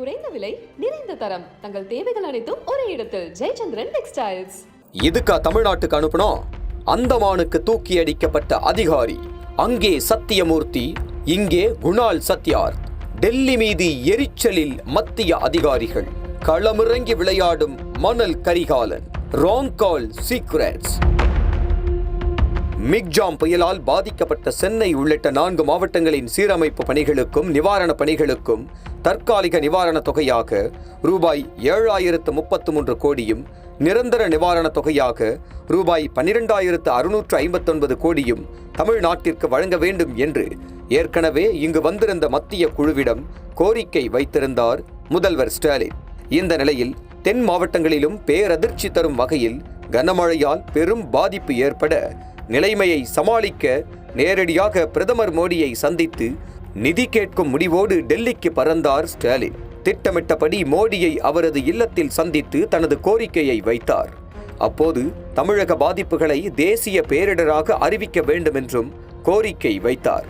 குறைந்த விலை நிறைந்த தரம். தங்கள் தேவைகள் அனைத்தும் ஒரே இடத்தில். ஜெயச்சந்திரன் டெக்ஸ்டைல்ஸ். இதுக்கா தமிழ்நாட்டுக்கு அனுப்பணும் அந்தமானுக்கு தூக்கி அடிக்கப்பட்ட அதிகாரி அங்கே சத்தியமூர்த்தி இங்கே குணால் சத்யார். டெல்லி மீது எரிச்சலில் மத்திய அதிகாரிகள். களமிறங்கி விளையாடும் மணல் Karikalan. Wrong call secrets Michaung புயலால் பாதிக்கப்பட்ட சென்னை உள்ளிட்ட நான்கு மாவட்டங்களின் சீரமைப்பு பணிகளுக்கும் நிவாரணப் பணிகளுக்கும் தற்காலிக நிவாரணத் தொகையாக ரூபாய் ஏழாயிரத்து முப்பத்து மூன்று கோடியும் நிரந்தர நிவாரணத் தொகையாக ரூபாய் பன்னிரெண்டாயிரத்து அறுநூற்று ஐம்பத்தொன்பது கோடியும் தமிழ்நாட்டிற்கு வழங்க வேண்டும் என்று ஏற்கனவே இங்கு வந்திருந்த மத்திய குழுவிடம் கோரிக்கை வைத்திருந்தார் முதல்வர் ஸ்டாலின். இந்த நிலையில் தென் மாவட்டங்களிலும் பேரதிர்ச்சி தரும் வகையில் கனமழையால் பெரும் பாதிப்பு ஏற்பட நிலைமையை சமாளிக்க நேரடியாக பிரதமர் மோடியை சந்தித்து நிதி கேட்கும் முடிவோடு டெல்லிக்கு பறந்தார் ஸ்டாலின். திட்டமிட்டபடி மோடியை அவரது இல்லத்தில் சந்தித்து தனது கோரிக்கையை வைத்தார். அப்போது தமிழக பாதிப்புகளை தேசிய பேரிடராக அறிவிக்க வேண்டும் என்றும் கோரிக்கை வைத்தார்.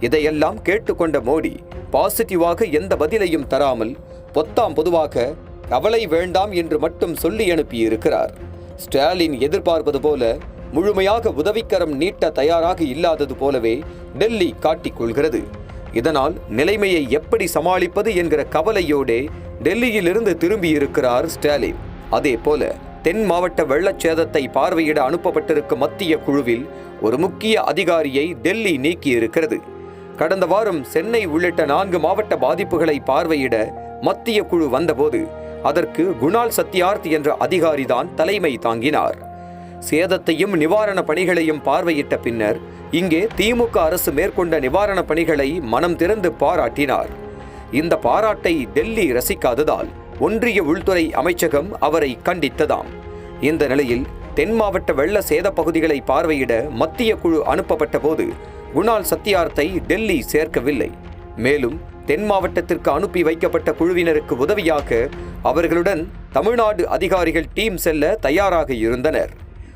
இதையெல்லாம் கேட்டுக்கொண்ட மோடி பாசிட்டிவாக எந்த பதிலையும் தராமல் பொத்தாம் பொதுவாக கவலை வேண்டாம் என்று மட்டும் சொல்லி அனுப்பியிருக்கிறார். ஸ்டாலின் எதிர்பார்ப்பது போல முழுமையாக உதவிக்கரம் நீட்ட தயாராக இல்லாதது போலவே டெல்லி காட்டிக் கொள்கிறது. இதனால் நிலைமையை எப்படி சமாளிப்பது என்கிற கவலையோடே டெல்லியிலிருந்து திரும்பியிருக்கிறார் ஸ்டாலின். அதே போல தென் மாவட்ட வெள்ளச்சேதத்தை பார்வையிட அனுப்பப்பட்டிருக்கும் மத்திய குழுவில் ஒரு முக்கிய அதிகாரியை டெல்லி நீக்கியிருக்கிறது. கடந்த வாரம் சென்னை உள்ளிட்ட நான்கு மாவட்ட பாதிப்புகளை பார்வையிட மத்திய குழு வந்தபோது அதற்கு குணால் சத்யார்த் என்ற அதிகாரிதான் தலைமை தாங்கினார். சேதத்தையும் நிவாரண பணிகளையும் பார்வையிட்ட பின்னர் இங்கே திமுக அரசு மேற்கொண்ட நிவாரணப் பணிகளை மனம் திறந்து பாராட்டினார். இந்த பாராட்டை டெல்லி ரசிக்காததால் ஒன்றிய உள்துறை அமைச்சகம் அவரை கண்டித்ததாம். இந்த நிலையில் தென் மாவட்ட வெள்ள சேத பகுதிகளை பார்வையிட மத்திய குழு அனுப்பப்பட்ட போது குணால் சத்யார்த்தை டெல்லி சேர்க்கவில்லை. மேலும் தென் மாவட்டத்திற்கு அனுப்பி வைக்கப்பட்ட குழுவினருக்கு உதவியாக அவர்களுடன் தமிழ்நாடு அதிகாரிகள் டீம் செல்ல தயாராக இருந்தனர்.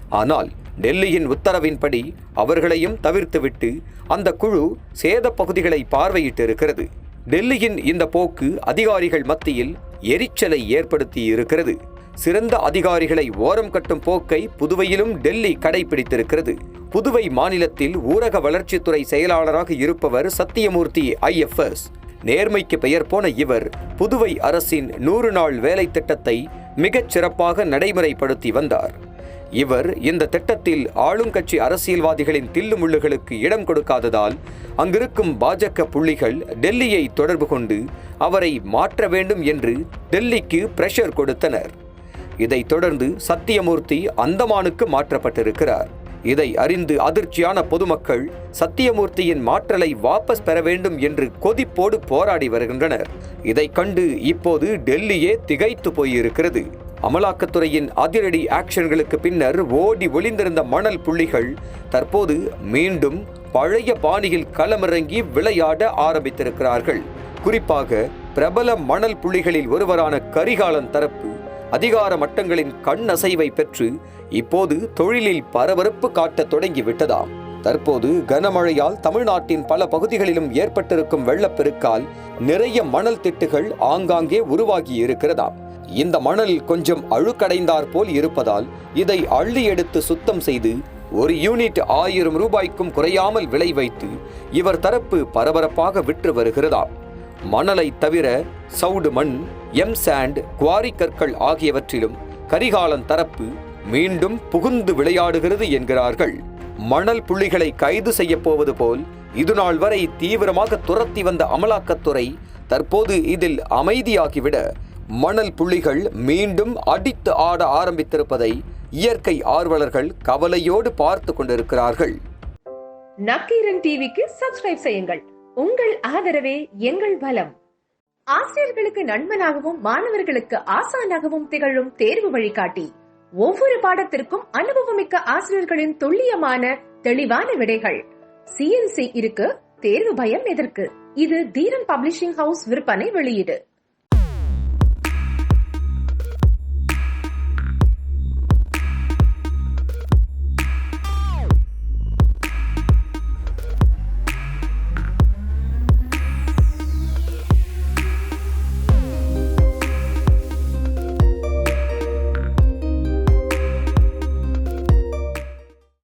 ஆனால் டெல்லியின் உத்தரவின்படி அவர்களையும் தவிர்த்துவிட்டு அந்த குழு சேத பகுதிகளை பார்வையிட்டிருக்கிறது. டெல்லியின் இந்த போக்கு அதிகாரிகள் மத்தியில் எரிச்சலை ஏற்படுத்தி இருக்கிறது சிறந்த அதிகாரிகளை ஓரம் கட்டும் போக்கை புதுவையிலும் டெல்லி கடைபிடித்திருக்கிறது. புதுவை மாநிலத்தில் ஊரக வளர்ச்சித்துறை செயலாளராக இருப்பவர் சத்தியமூர்த்தி ஐஎஃப்எஸ் நேர்மைக்கு பெயர் போன இவர் புதுவை அரசின் நூறு நாள் வேலை திட்டத்தை மிகச் சிறப்பாக நடைமுறைப்படுத்தி வந்தார். இவர் இந்த திட்டத்தில் ஆளுங்கட்சி அரசியல்வாதிகளின் தில்லுமுள்ளுகளுக்கு இடம் கொடுக்காததால் அங்கிருக்கும் பாஜக புள்ளிகள் டெல்லியை தொடர்பு கொண்டு அவரை மாற்ற வேண்டும் என்று டெல்லிக்கு பிரஷர் கொடுத்தனர். இதைத் தொடர்ந்து சத்தியமூர்த்தி அந்தமானுக்கு மாற்றப்பட்டிருக்கிறார். இதை அறிந்து அதிர்ச்சியான பொதுமக்கள் சத்தியமூர்த்தியின் மாற்றலை வாபஸ் பெற வேண்டும் என்று கொதிப்போடு போராடி வருகின்றனர். இதைக் கண்டு இப்போது டெல்லியே திகைத்து போயிருக்கிறது. அமலாக்கத்துறையின் அதிரடி ஆக்ஷன்களுக்கு பின்னர் ஓடி ஒளிந்திருந்த மணல் புள்ளிகள் தற்போது மீண்டும் பழைய பாணியில் களமிறங்கி விளையாட ஆரம்பித்திருக்கிறார்கள். குறிப்பாக பிரபல மணல் புள்ளிகளில் ஒருவரான கரிகாலன் தரப்பு அதிகார மட்டங்களின் கண் அசைவை பெற்று இப்போது தொழிலில் பரபரப்பு காட்டத் தொடங்கிவிட்டதாம். தற்போது கனமழையால் தமிழ்நாட்டின் பல பகுதிகளிலும் ஏற்பட்டிருக்கும் வெள்ளப்பெருக்கால் நிறைய மணல் திட்டுகள் ஆங்காங்கே உருவாகி இருக்கிறதாம் இந்த மணல் கொஞ்சம் அழுக்கடைந்தாற் போல் இருப்பதால் இதை அள்ளி எடுத்து சுத்தம் செய்து ஒரு யூனிட் ஆயிரம் ரூபாய்க்கும் குறையாமல் விலை வைத்து இவர் தரப்பு பரபரப்பாக விற்று வருகிறதாம் மணலை தவிர சவுடு மண் எம் சாண்ட் குவாரி கற்கள் ஆகியவற்றிலும் கரிகாலன் தரப்பு மீண்டும் புகுந்து விளையாடுகிறது என்கிறார்கள். மணல் புள்ளிகளை கைது செய்யப் போவது போல் இதுநாள் வரை தீவிரமாக துரத்தி வந்த அமலாக்கத்துறை தற்போது இதில் அமைதியாகிவிட மணல் புள்ளிகள் மீண்டும் அடித்து ஆட ஆரம்பித்திருப்பதை இயற்கை ஆர்வலர்கள் கவலையோடு பார்த்து கொண்டிருக்கிறார்கள். நக்கீரன் டிவிக்கு சப்ஸ்கிரைப் செய்யுங்கள். உங்கள் ஆதரவே எங்கள் பலம் ஆசிரியர்களுக்கு நண்பனாகவும் மாணவர்களுக்கு ஆசானாகவும் திகழும் தேர்வு வழிகாட்டி. ஒவ்வொரு பாடத்திற்கும் அனுபவமிக்க ஆசிரியர்களின் துல்லியமான தெளிவான விடைகள். சிஎன்சி இருக்கு தேர்வு பயம் எதற்கு? இது தீரன் பப்ளிஷிங் ஹவுஸ் விற்பனை வெளியீடு.